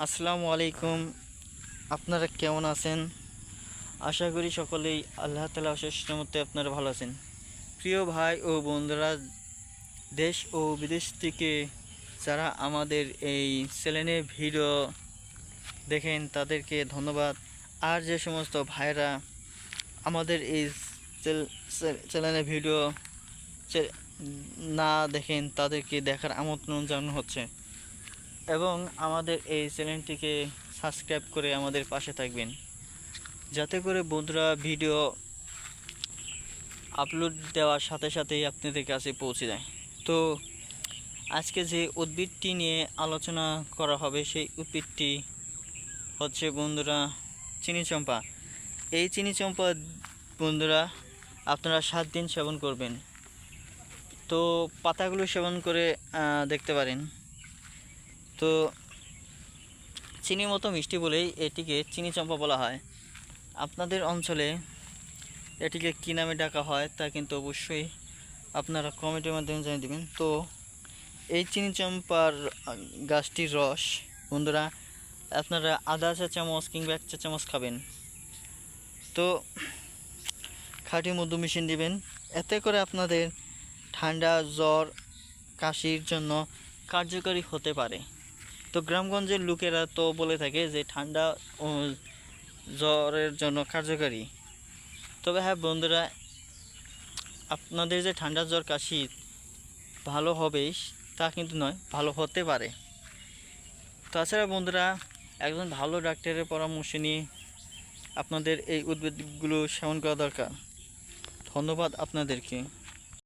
আসসালামু আলাইকুম। আপনারা কেমন আছেন? আশা করি সকলেই আল্লাহ তালা অশেষ মতে আপনারা ভালো আছেন। প্রিয় ভাই ও বন্ধুরা, দেশ ও বিদেশ থেকে যারা আমাদের এই চ্যানেলে ভিডিও দেখেন, তাদেরকে ধন্যবাদ। আর যে সমস্ত ভাইরা আমাদের এই চ্যানেলে ভিডিও না দেখেন, তাদেরকে দেখার আমন্ত্রণ জানানো হচ্ছে। এবং আমাদের এই চ্যানেলটিকে সাবস্ক্রাইব করে আমাদের পাশে থাকবেন। যাতে করে বন্ধুরা ভিডিও আপলোড দেওয়ার সাথে সাথেই আপনাদের কাছে পৌঁছে যায়। তো আজকে যে উদ্ভিদটি নিয়ে আলোচনা করা হবে, সেই উদ্ভিদটি হচ্ছে বন্ধুরা চিনি চম্পা এই চিনি চম্পা বন্ধুরা আপনারা সাত দিন সেবন করবেন। তো পাতাগুলো সেবন করে দেখতে পারেন। তো চিনির মতো মিষ্টি বলেই এটিকে চিনি চম্পা বলা হয়। আপনাদের অঞ্চলে এটিকে কী নামে ডাকা হয় তা কিন্তু অবশ্যই আপনারা কমেন্টের মাধ্যমে জানিয়ে দেবেন। তো এই চিনি চম্পার গাছটির রস, বন্ধুরা, আপনারা আধা চা চামচ কিংবা এক চা চামচ খাবেন। তো খাঁটি মধু মেশিন দিবেন। এতে করে আপনাদের ঠান্ডা, জ্বর, কাশির জন্য কার্যকরী হতে পারে। তো গ্রামগঞ্জের লোকেরা তো বলে থাকে যে ঠান্ডা জ্বরের জন্য কার্যকারী। তবে হ্যাঁ বন্ধুরা, আপনাদের যে ঠান্ডা জ্বর কাশি ভালো হবে তা কিন্তু নয়, ভালো হতে পারে। তাছাড়া বন্ধুরা, একজন ভালো ডাক্তারের পরামর্শ নিয়ে আপনাদের এই উদ্ভিদগুলো সেবন করা দরকার। ধন্যবাদ আপনাদেরকে।